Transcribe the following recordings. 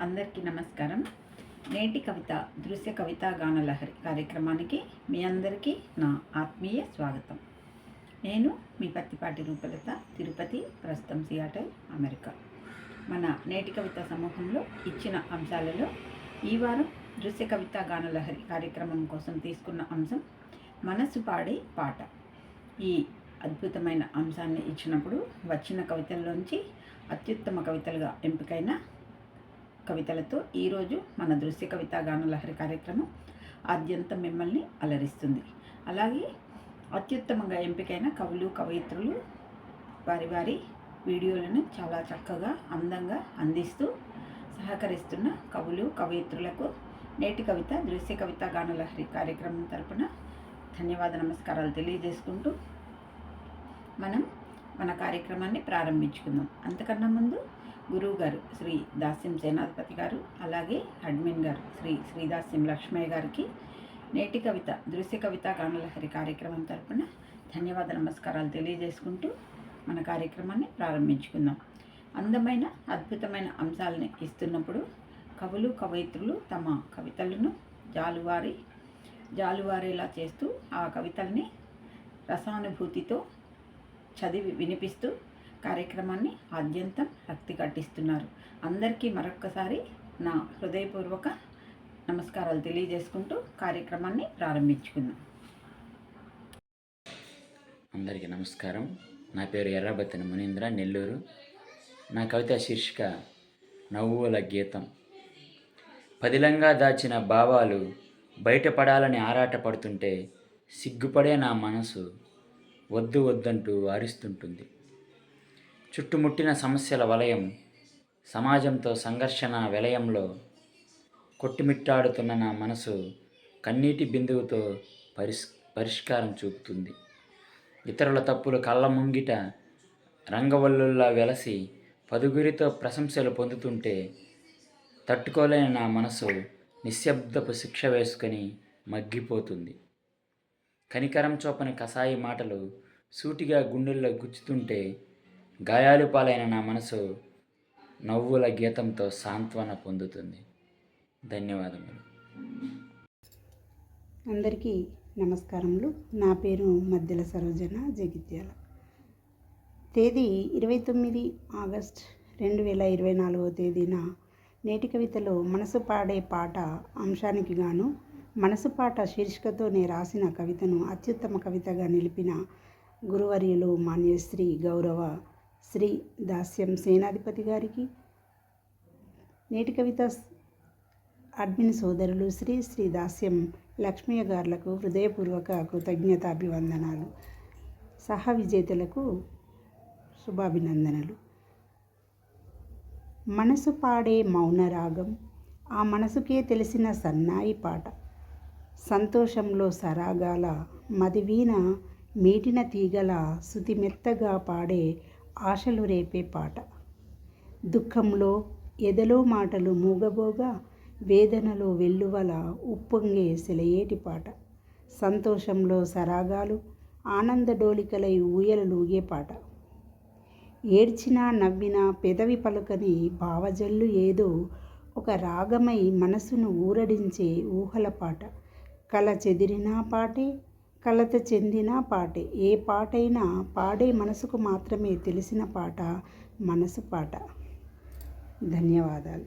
అందరికీ నమస్కారం. నేటి కవిత దృశ్య కవితా గానలహరి కార్యక్రమానికి మీ అందరికీ నా ఆత్మీయ స్వాగతం. నేను మీ పత్తిపాటి రూపలత తిరుపతి ప్రస్తుతం సియాటల్ అమెరికా. మన నేటి కవిత సమూహంలో ఇచ్చిన అంశాలలో ఈ వారం దృశ్య కవితా గానలహరి కార్యక్రమం కోసం తీసుకున్న అంశం మనసు పాడే పాట. ఈ అద్భుతమైన అంశాన్ని ఇచ్చినప్పుడు వచ్చిన కవితల్లోంచి అత్యుత్తమ కవితలుగా ఎంపికైన కవితలతో ఈరోజు మన దృశ్య కవితా గానలహరి కార్యక్రమం ఆద్యంతం మిమ్మల్ని అలరిస్తుంది. అలాగే అత్యుత్తమంగా ఎంపికైన కవులు కవయిత్రులు వారి వారి వీడియోలను చాలా చక్కగా అందంగా అందిస్తూ సహకరిస్తున్న కవులు కవయిత్రులకు నేటి కవిత దృశ్య కవితా గానలహరి కార్యక్రమం తరపున ధన్యవాద నమస్కారాలు తెలియజేసుకుంటూ మనం మన కార్యక్రమాన్ని ప్రారంభించుకుందాం. అంతకన్నా ముందు గురువు గారు శ్రీ దాస్యం సేనాధిపతి గారు అలాగే అడ్మిన్ గారు శ్రీ శ్రీదాస్యం లక్ష్మయ్య గారికి నేటి కవిత దృశ్య కవిత గానలహరి కార్యక్రమం తరపున ధన్యవాద నమస్కారాలు తెలియజేసుకుంటూ మన కార్యక్రమాన్ని ప్రారంభించుకుందాం. అందమైన అద్భుతమైన అంశాలని ఇస్తున్నప్పుడు కవులు కవయిత్రులు తమ కవితలను జాలువారి జాలువారేలా చేస్తూ ఆ కవితల్ని రసానుభూతితో చదివి వినిపిస్తూ కార్యక్రమాన్ని ఆద్యంతం రక్తి కట్టిస్తున్నారు అందరికీ మరొక్కసారి నా హృదయపూర్వక నమస్కారాలు తెలియజేసుకుంటూ కార్యక్రమాన్ని ప్రారంభించుకుందాం. అందరికీ నమస్కారం. నా పేరు ఎర్రబత్తిన మునీంద్ర నెల్లూరు. నా కవిత శీర్షిక నవ్వుల గీతం. పదిలంగా దాచిన భావాలు బయటపడాలని ఆరాటపడుతుంటే సిగ్గుపడే నా మనసు వద్దు వద్దంటూ అరుస్తుంటుంది చుట్టుముట్టిన సమస్యల వలయం సమాజంతో సంఘర్షణ విలయంలో కొట్టుమిట్టాడుతున్న నా మనసు కన్నీటి బిందువుతో పరిస్ పరిష్కారం చూపుతుంది. ఇతరుల తప్పులు కళ్ళ ముంగిట రంగవల్లుల్లా వెలసి పదుగురితో ప్రశంసలు పొందుతుంటే తట్టుకోలేని నా మనసు నిశ్శబ్దపు శిక్ష వేసుకొని మగ్గిపోతుంది. కనికరం చోపని కసాయి మాటలు సూటిగా గుండెల్లో గుచ్చుతుంటే గాయాలు పాలైన నా మనసు నవ్వుల గీతంతో సాంత్వన పొందుతుంది. ధన్యవాదములు. అందరికీ నమస్కారములు. నా పేరు మద్దెల సరోజన జగిత్యాల. తేదీ ఇరవై తొమ్మిది ఆగస్ట్ రెండు వేల ఇరవై నాలుగవ తేదీన నేటి కవితలో మనసు పాడే పాట అంశానికి గాను మనసు పాట శీర్షికతో నేను రాసిన కవితను అత్యుత్తమ కవితగా నిలిపిన గురువర్యులు మాన్యశ్రీ గౌరవ శ్రీ దాస్యం సేనాధిపతి గారికి నేటి కవిత అడ్మిన్ సోదరులు శ్రీ శ్రీ దాస్యం లక్ష్మీయ గారులకు హృదయపూర్వక కృతజ్ఞతాభివందనాలు. సహ విజేతలకు శుభాభినందనలు. మనసు పాడే మౌన రాగం ఆ మనసుకే తెలిసిన సన్నాయి పాట సంతోషంలో సరాగాల మదివీన మీటిన తీగల శుతిమెత్తగా పాడే ఆశలు రేపే పాట. దుఃఖంలో ఎదలో మాటలు మూగబోగా వేదనలో వెల్లువల ఉప్పొంగే సెలయేటి పాట. సంతోషంలో సరాగాలు ఆనంద డోలికలై ఊగే పాట. ఏడ్చినా నవ్వినా పెదవి పలుకని భావజల్లు ఏదో ఒక రాగమై మనసును ఊరడించే ఊహల పాట. కల చెదిరినా పాటే కలత చెందిన పాటే. ఏ పాటైనా పాడే మనసుకు మాత్రమే తెలిసిన పాట మనసు పాట. ధన్యవాదాలు.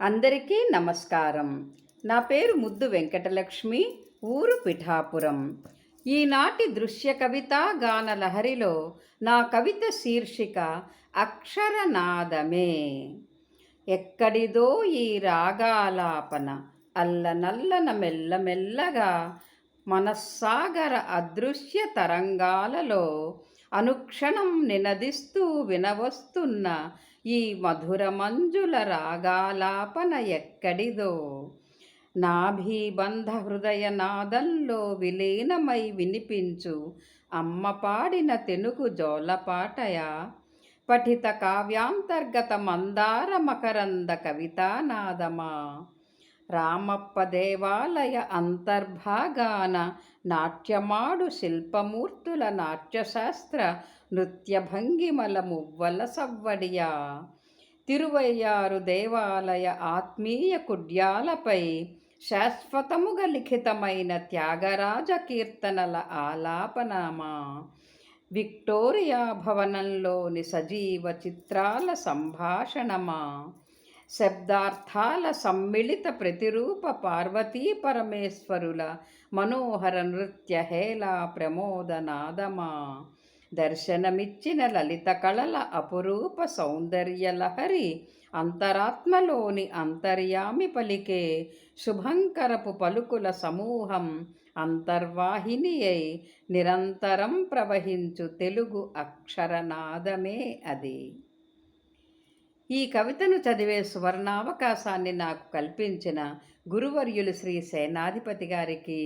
అందరికీ నమస్కారం. నా పేరు ముద్దు వెంకటలక్ష్మి ఊరు పిఠాపురం. ఈనాటి దృశ్య కవిత గాన లహరిలో నా కవిత శీర్షిక అక్షరనాదమే. ఎక్కడిదో ఈ రాగాలాపన అల్లనల్లన మెల్లమెల్లగా మనస్సాగర అదృశ్య తరంగాలలో అనుక్షణం నినదిస్తూ వినవస్తున్న ఈ మధుర మంజుల రాగాలాపన ఎక్కడిదో? నాభీబంధ హృదయ నాదంలో విలీనమై వినిపించు అమ్మ పాడిన తెనుగు జోలపాటయా? పఠిత కావ్యాంతర్గత మందార మకరంద కవితానాదమా? రామప్ప దేవాలయ అంతర్భాగాన నాట్యమాడు శిల్పమూర్తుల నాట్యశాస్త్ర నృత్య భంగిమల మువ్వల సవ్వడియా. తిరువయ్యారు దేవాలయ ఆత్మీయ కుడ్యాలపై శాశ్వతముగా లిఖితమైన త్యాగరాజ కీర్తనల ఆలాపనామా. విక్టోరియా భవనంలోని సజీవ చిత్రాల సంభాషణమా. శబ్దార్థాల సమ్మిళిత ప్రతిరూప పార్వతీ పరమేశ్వరుల మనోహర నృత్య హేళా ప్రమోదనాదమా. దర్శనమిచ్చిన లలిత కళల అపురూప సౌందర్య లహరి అంతరాత్మలోని అంతర్యామి పలికే శుభంకరపు పలుకుల సమూహం అంతర్వాహిని అయి నిరంతరం ప్రవహించు తెలుగు అక్షరనాదమే అది. ఈ కవితను చదివే సువర్ణావకాశాన్ని నాకు కల్పించిన గురువర్యులు శ్రీ సేనాధిపతి గారికి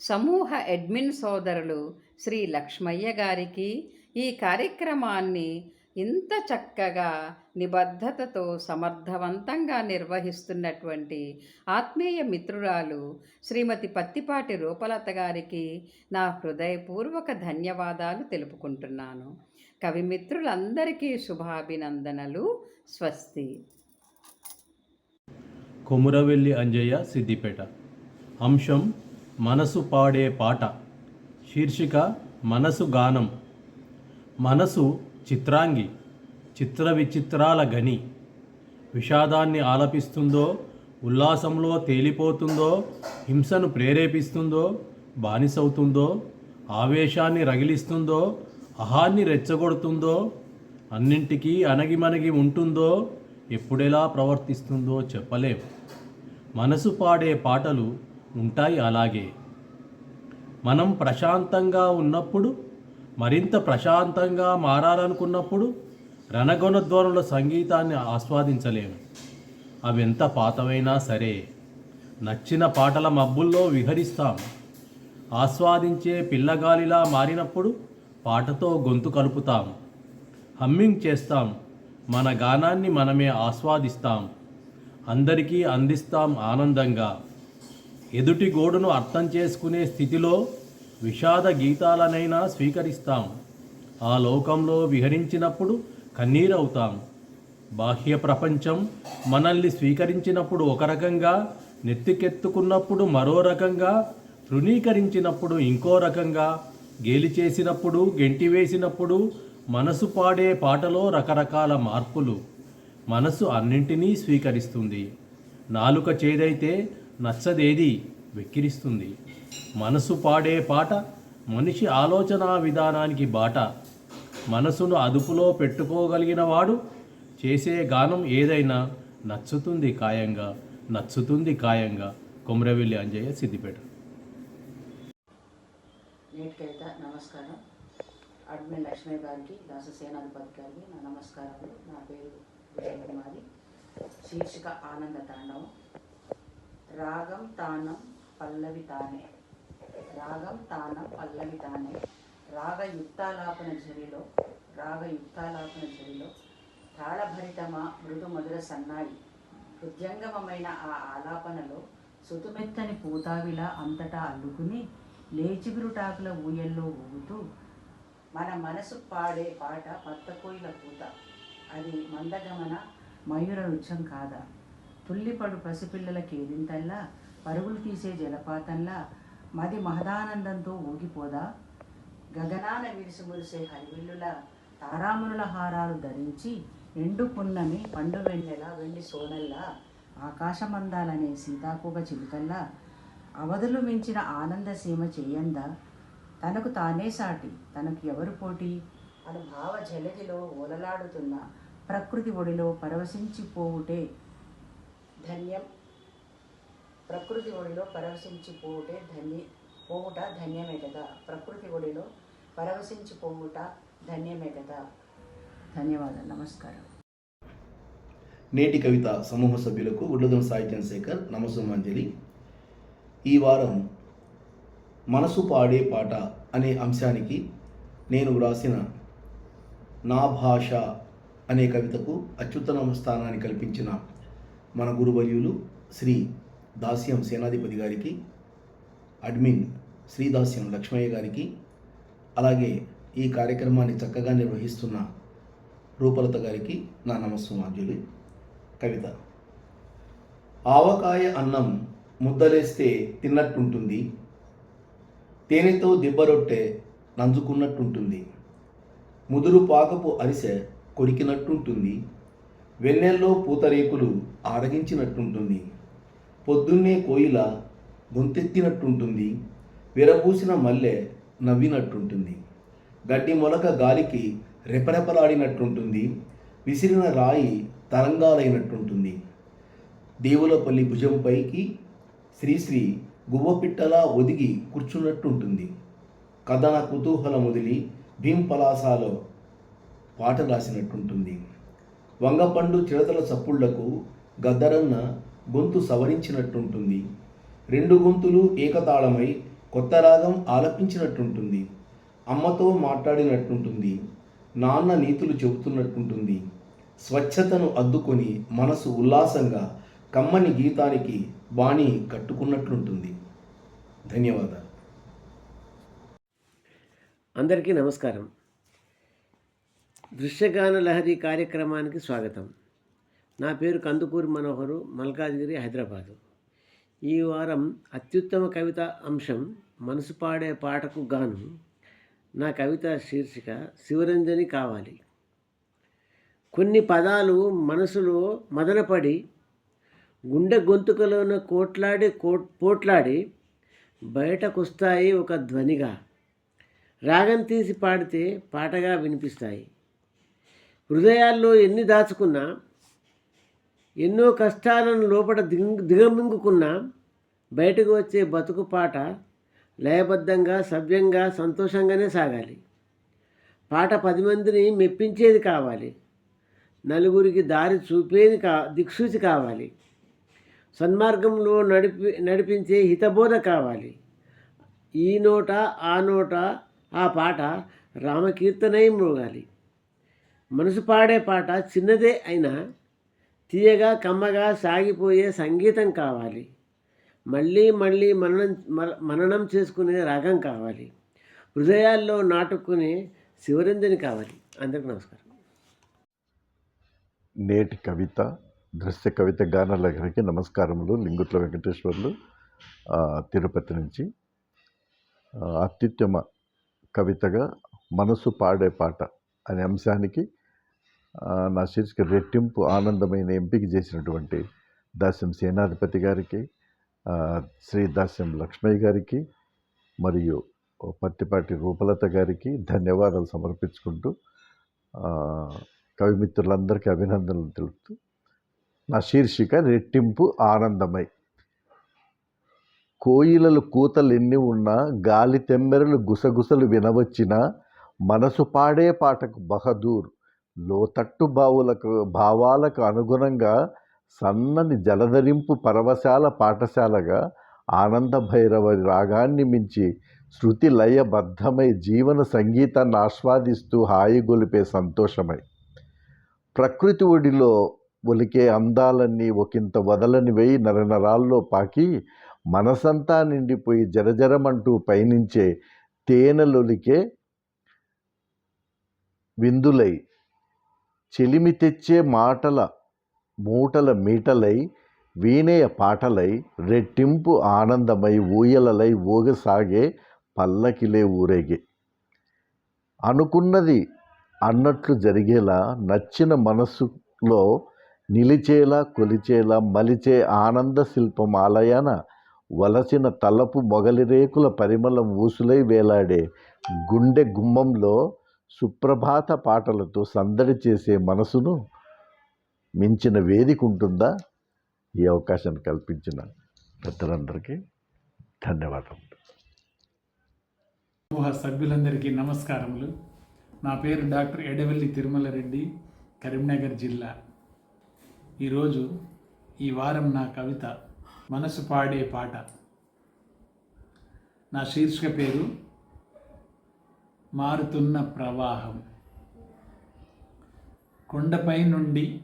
సమూహ అడ్మిన్ సోదరులు శ్రీ లక్ష్మయ్య గారికి ఈ కార్యక్రమాన్ని ఇంత చక్కగా నిబద్ధతతో సమర్థవంతంగా నిర్వహిస్తున్నటువంటి ఆత్మీయ మిత్రురాలు శ్రీమతి పత్తిపాటి రూపలత గారికి నా హృదయపూర్వక ధన్యవాదాలు తెలుపుకుంటున్నాను. కవిమిత్రులందరికీ శుభాభినందనలు. స్వస్తి. కొమురవెల్లి అంజయ్య సిద్దిపేట. అంశం మనసు పాడే పాట. శీర్షిక మనసు గానం. మనసు చిత్రాంగి చిత్ర విచిత్రాల గని. విషాదాన్ని ఆలపిస్తుందో ఉల్లాసంలో తేలిపోతుందో హింసను ప్రేరేపిస్తుందో బానిసవుతుందో ఆవేశాన్ని రగిలిస్తుందో అహాన్ని రెచ్చగొడుతుందో అన్నింటికీ అణగిమణగి ఉంటుందో ఎప్పుడెలా ప్రవర్తిస్తుందో చెప్పలేం. మనసు పాడే పాటలు ఉంటాయి అలాగే. మనం ప్రశాంతంగా ఉన్నప్పుడు మరింత ప్రశాంతంగా మారాలనుకున్నప్పుడు రణగొనధ్వనుల సంగీతాన్ని ఆస్వాదించలేము అవెంత పాతవైనా సరే నచ్చిన పాటల మబ్బుల్లో విహరిస్తాం. ఆస్వాదించే పిల్లగాలిలా మారినప్పుడు పాటతో గొంతు కలుపుతాం. హమ్మింగ్ చేస్తాం. మన గానాన్ని మనమే ఆస్వాదిస్తాం. అందరికీ అందిస్తాం ఆనందంగా. ఎదుటి గోడును అర్థం చేసుకునే స్థితిలో విషాద గీతాలనైనా స్వీకరిస్తాం. ఆ లోకంలో విహరించినప్పుడు కన్నీరవుతాం. బాహ్య ప్రపంచం మనల్ని స్వీకరించినప్పుడు ఒక రకంగా నెత్తికెత్తుకున్నప్పుడు మరో రకంగా తృణీకరించినప్పుడు ఇంకో రకంగా గేలి చేసినప్పుడు గెంటి వేసినప్పుడు మనసు పాడే పాటలో రకరకాల మార్పులు. మనసు అన్నింటినీ స్వీకరిస్తుంది. నాలుక చేదైతే నచ్చదేది వెక్కిరిస్తుంది. మనసు పాడే పాట మనిషి ఆలోచన విధానానికి బాట. మనసును అదుపులో పెట్టుకోగలిగిన వాడు చేసే గానం ఏదైనా నచ్చుతుంది ఖాయంగా నచ్చుతుంది ఖాయంగా. కొమరవెల్లి అంజయ్య సిద్దిపేట. నేటికైత నమస్కారం. అడ్మిన్ లక్ష్మీ గారికి దాస సేనాధిపతి గారికి నా నమస్కారాలు. నా పేరు కుమారి శీర్షిక ఆనంద తాండవం. రాగం తానం పల్లవి తానే. రాగం తానం పల్లవి తానే. రాగ యుక్తాలాపన ఝరిలో రాగ యుక్తాలాపన ఝరిలో తాళభరితమా మృదు మధుర సన్నాయి. హృద్యంగమైన ఆ ఆలాపనలో సుతుమెత్తని పూతావిలా అంతటా అల్లుకుని లేచిగురుటాకుల ఊయల్లో ఊగుతూ మన మనసు పాడే పాట పత్తకోయిల పూత. అది మందగమన మయూర నృత్యం కాదా? తుల్లిపడు పసిపిల్లల కేరింతల్లా పరుగులు తీసే జలపాతంలా? మది మహదానందంతో ఊగిపోదా? గగనాన విరిసి మురిసే హరివిల్లుల? తారామునుల హారాలు ధరించి ఎండు పున్నమి పండు వెన్నెల వెండి సోనల్లా? ఆకాశమందాలనే సీతాకోక చిలుకల్లా? అవధులు మించిన ఆనంద సీమ చేయందా? తనకు తానే సాటి తనకు ఎవరు పోటీ? అను భావ జలదిలో ఓలలాడుతున్న ప్రకృతి ఒడిలో పరవశించిపోవుటే ధన్యం ప్రకృతి ఒడిలో పరవశించిపోవుటే ధన్య పోవుట ధన్యమే కదా? ప్రకృతి ఒడిలో పరవశించిపోవుట ధన్యమే కదా? ధన్యవాదాలు నమస్కారం. నేటి కవిత సమూహ సభ్యులకు ఉర్లదం సాహిత్యం శేఖర్ నమస్సుమాంజలి. ఈ వారం మనసు పాడే పాట అనే అంశానికి నేను వ్రాసిన నా భాష అనే కవితకు అత్యుత్తమ స్థానాన్ని కల్పించిన మన గురువర్యులు శ్రీ దాస్యం సేనాధిపతి గారికి అడ్మిన్ శ్రీదాస్యం లక్ష్మయ్య గారికి అలాగే ఈ కార్యక్రమాన్ని చక్కగా నిర్వహిస్తున్న రూపలత గారికి నా నమస్సుమాంజలి. కవిత ఆవకాయ అన్నం ముద్దలేస్తే తిన్నట్టుంటుంది. తేనెతో దిబ్బరొట్టె నంజుకున్నట్టుంటుంది. ముదురు పాకపు అరిసె కొరికినట్టుంటుంది. వెన్నెల్లో పూతరేకులు ఆరగించినట్టుంటుంది. పొద్దున్నే కోయిల గొంతెత్తినట్టుంటుంది. విరబూసిన మల్లె నవ్వినట్టుంటుంది. గడ్డి మొలక గాలికి రెపరెపలాడినట్టుంటుంది. విసిరిన రాయి తరంగాలైనట్టుంటుంది. దేవులపల్లి భుజంపైకి శ్రీశ్రీ గువ్వపిట్టలా ఒదిగి కూర్చున్నట్టుంటుంది. కథన కుతూహలం వదిలి భీం పలాసాలో పాట రాసినట్టుంటుంది. వంగపండు చిడతల చప్పుళ్ళకు గద్దరన్న గొంతు సవరించినట్టుంటుంది. రెండు గొంతులు ఏకతాళమై కొత్త రాగం ఆలపించినట్టుంటుంది. అమ్మతో మాట్లాడినట్టుంటుంది. నాన్న నీతులు చెబుతున్నట్టుంటుంది. స్వచ్ఛతను అద్దుకొని మనసు ఉల్లాసంగా కమ్మని గీతానికి బాణి కట్టుకున్నట్లుంటుంది. ధన్యవాదాలు. అందరికీ నమస్కారం. దృశ్యగాన లహరి కార్యక్రమానికి స్వాగతం. నా పేరు కందుకూరి మనోహరు మల్కాజ్గిరి హైదరాబాదు. ఈ వారం అత్యుత్తమ కవిత అంశం మనసు పాడే పాటకు గాను నా కవిత శీర్షిక శివరంజని కావాలి. కొన్ని పదాలు మనసులో మదనపడి గుండె గొంతుకలోన కోట్లాడి కోట్ పోట్లాడి బయటకొస్తాయి ఒక ధ్వనిగా. రాగం తీసి పాడితే పాటగా వినిపిస్తాయి. హృదయాల్లో ఎన్ని దాచుకున్నా ఎన్నో కష్టాలను లోపల దింగ్ దిగమింగుకున్నా బయటకు వచ్చే బతుకు పాట లయబద్ధంగా సవ్యంగా సంతోషంగానే సాగాలి. పాట పది మందిని మెప్పించేది కావాలి. నలుగురికి దారి చూపేది కా దిక్సూచి కావాలి. సన్మార్గంలో నడిపి నడిపించే హితబోధ కావాలి. ఈ నోట ఆ నోట ఆ పాట రామకీర్తనై మృగాలి. మనసు పాడే పాట చిన్నదే అయినా తీయగా కమ్మగా సాగిపోయే సంగీతం కావాలి. మళ్ళీ మళ్ళీ మననం మననం చేసుకునే రాగం కావాలి. హృదయాల్లో నాటుకునే శివరంజని కావాలి. అందరికీ నమస్కారం. నేటి కవిత దృశ్య కవిత గానాల గారికి నమస్కారములు. లింగుట్ల వెంకటేశ్వర్లు తిరుపతి నుంచి. అత్యుత్తమ కవితగా మనసు పాడే పాట అనే అంశానికి నా శీర్షిక రెట్టింపు ఆనందమైన ఎంపిక చేసినటువంటి దాస్యం సేనాధిపతి గారికి శ్రీ దాస్యం లక్ష్మయ్య గారికి మరియు పత్తిపాటి రూపలత గారికి ధన్యవాదాలు సమర్పించుకుంటూ కవిమిత్రులందరికీ అభినందనలు తెలుపుతూ నా శీర్షిక రెట్టింపు ఆనందమై. కోయిలలు కూతలు ఎన్ని ఉన్నా గాలి తెమ్మెరలు గుసగుసలు వినవచ్చినా మనసు పాడే పాటకు బహదూర్. లోతట్టు బావులకు భావాలకు అనుగుణంగా సన్నని జలధరింపు పరవశాల పాఠశాలగా ఆనంద భైరవ రాగాన్ని మించి శృతి లయబద్ధమై జీవన సంగీతాన్ని ఆస్వాదిస్తూ హాయిగొలిపే సంతోషమై. ప్రకృతి ఒడిలో ఒలికే అందాలన్నీ ఒకంత వదలని వేయి నరనరాల్లో పాకి మనసంతా నిండిపోయి జరజరమంటూ పయనించే తేనెలొలికే విందులై చెలిమి తెచ్చే మాటల మూటల మీటలై వీణేయ పాటలై రెట్టింపు ఆనందమై ఊయలలై ఊగసాగే పల్లకిలే ఊరేగే. అనుకున్నది అన్నట్లు జరిగేలా నచ్చిన మనసులో నిలిచేలా కొలిచేలా మలిచే ఆనంద శిల్పం ఆలయాన వలసిన తలపు మొగలి రేకుల పరిమళం ఊసులై వేలాడే గుండె గుమ్మంలో సుప్రభాత పాటలతో సందడి చేసే మనసును మించిన వేదిక ఉంటుందా? ఈ అవకాశాన్ని కల్పించిన పెద్దలందరికీ ధన్యవాదములు. సమూహ సభ్యులందరికీ నమస్కారములు. నా పేరు డాక్టర్ ఎడవెల్లి తిరుమల రెడ్డి కరీంనగర్ జిల్లా. ఈరోజు ఈ వారం నా కవిత మనసు పాడే పాట. నా శీర్షిక పేరు మారుతున్న ప్రవాహం. కొండపై నుండి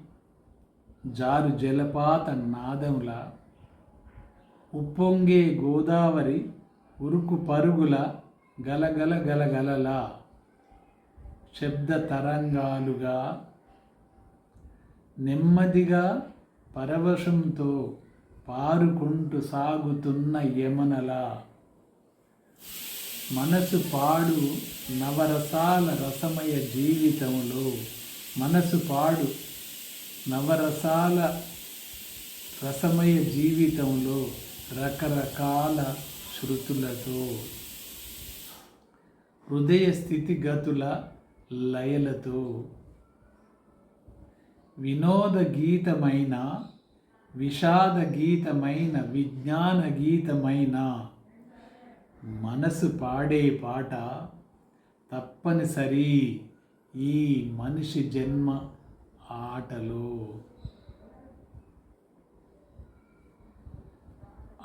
జారు జలపాత నాదముల ఉప్పొంగే గోదావరి ఉరుకు పరుగుల గలగల గలగలలా శబ్ద తరంగాలుగా నెమ్మదిగా పరవశంతో పారుకుంటూ సాగుతున్న యమనల. మనసు పాడు నవరసాల రసమయ జీవితంలో మనసు పాడు నవరసాల రసమయ జీవితంలో రకరకాల శృతులతో. హృదయ స్థితిగతుల లయలతో. వినోద గీతమైన విషాద గీతమైన విజ్ఞాన గీతమైన మనసు పాడే పాట తప్పనిసరి ఈ మనిషి జన్మ ఆటలో.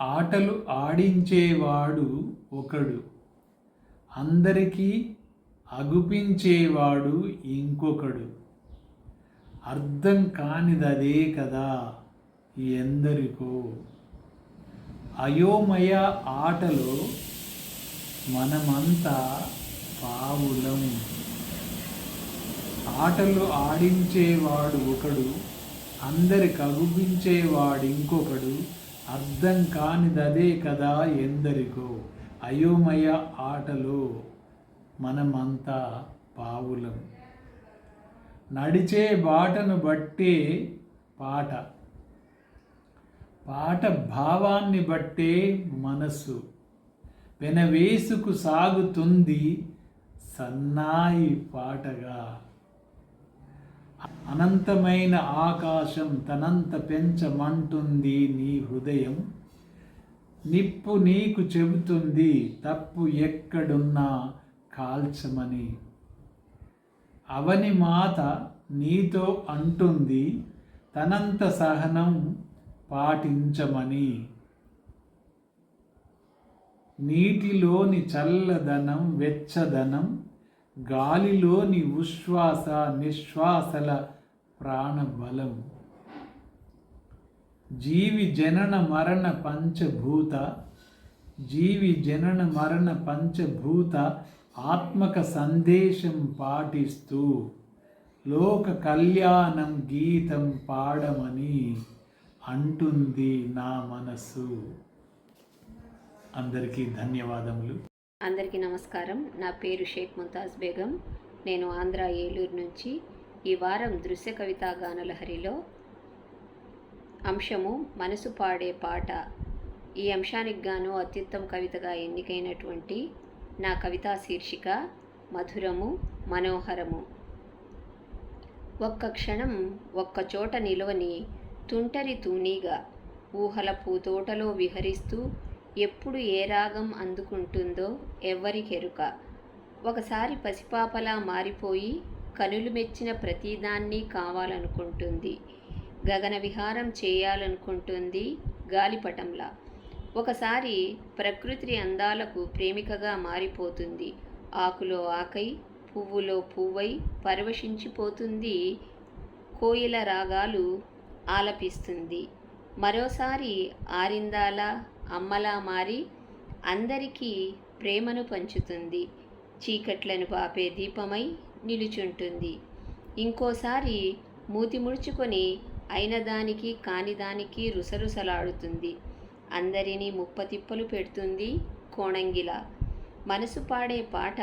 ఆటలు ఆడించేవాడు ఒకడు అందరికీ అగుపించేవాడు ఇంకొకడు. అర్థం కానిదదే కదా ఎందరికో. అయోమయ ఆటలో మనమంతా పావులం. ఆటలు ఆడించేవాడు ఒకడు అందరి కగుపించేవాడు ఇంకొకడు అర్థం కానిదదే కదా ఎందరికో. అయోమయ ఆటలో మనమంతా పావులం. నడిచే బాటను బట్టే పాట. పాట భావాన్ని బట్టే మనస్సు. వెనవేసుకు సాగుతుంది సన్నాయి పాటగా. అనంతమైన ఆకాశం తనంత పెంచమంటుంది నీ హృదయం. నిప్పు నీకు చెబుతుంది తప్పు ఎక్కడున్నా కాల్చమని. అవని మాత నీతో అంటుంది తనంత సహనం పాటించమని. నీటిలోని చల్లదనం వెచ్చదనం గాలిలోని ఉశ్వాస నిశ్వాసల ప్రాణబలం. జీవి జనన మరణ పంచభూత జీవి జనన మరణ పంచభూత ఆత్మక సందేశం పాటిస్తూ లోక కళ్యాణం గీతం పాడమని అంటుంది నా మనసు. అందరికీ ధన్యవాదములు. అందరికీ నమస్కారం. నా పేరు షేక్ ముంతాజ్ బేగం. నేను ఆంధ్ర ఏలూరు నుంచి ఈ వారం దృశ్య కవితా గానలహరిలో అంశము మనసు పాడే పాట. ఈ అంశానికి గాను అత్యుత్తమ కవితగా ఎన్నికైనటువంటి నా కవితా శీర్షిక మధురము మనోహరము. ఒక్క క్షణం ఒక్క చోట నిలవని తుంటరి తూనీగా ఊహల పూతోటలో విహరిస్తూ ఎప్పుడు ఏ రాగం అందుకుంటుందో ఎవ్వరికెరుక ఒకసారి పసిపాపలా మారిపోయి కనులు మెచ్చిన ప్రతిదాన్ని కావాలనుకుంటుంది. గగన విహారం చేయాలనుకుంటుంది గాలిపటంలా. ఒకసారి ప్రకృతి అందాలకు ప్రేమికగా మారిపోతుంది. ఆకులో ఆకై పువ్వులో పువ్వై పరవశించిపోతుంది. కోయిల రాగాలు ఆలపిస్తుంది. మరోసారి ఆరిందాల అమ్మలా మారి అందరికీ ప్రేమను పంచుతుంది. చీకట్లను పాపే దీపమై నిలుచుంటుంది. ఇంకోసారి మూతి ముడుచుకొని అయినదానికి కానిదానికి రుసరుసలాడుతుంది. అందరినీ ముప్పతిప్పలు పెడుతుంది కోణంగిల. మనసు పాడే పాట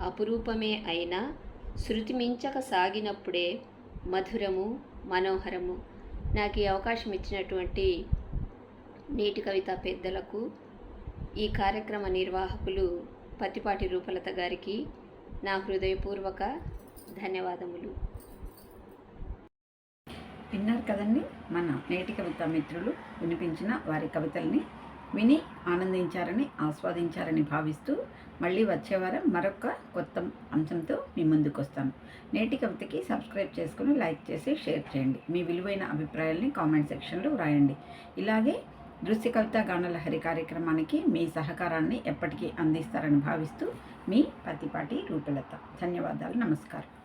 అపురూపమే అయినా శృతి మించక సాగినప్పుడే మధురము మనోహరము. నాకు ఈ అవకాశం ఇచ్చినటువంటి నేటి కవిత పెద్దలకు ఈ కార్యక్రమ నిర్వాహకులు పత్తిపాటి రూపలత గారికి నా హృదయపూర్వక ధన్యవాదములు. విన్నారు కదండి? మన నేటి కవిత మిత్రులు వినిపించిన వారి కవితల్ని విని ఆనందించారని ఆస్వాదించారని భావిస్తూ మళ్ళీ వచ్చే వారం మరొక కొత్త అంశంతో మీ ముందుకు వస్తాను నేటి కవితకి సబ్స్క్రైబ్ చేసుకుని లైక్ చేసి షేర్ చేయండి. మీ విలువైన అభిప్రాయాల్ని కామెంట్ సెక్షన్లో వ్రాయండి. ఇలాగే దృశ్య కవిత గానలహరి కార్యక్రమానికి మీ సహకారాన్ని ఎప్పటికీ అందిస్తారని భావిస్తూ మీ పతిపాటి రూపలత. ధన్యవాదాలు. నమస్కారం.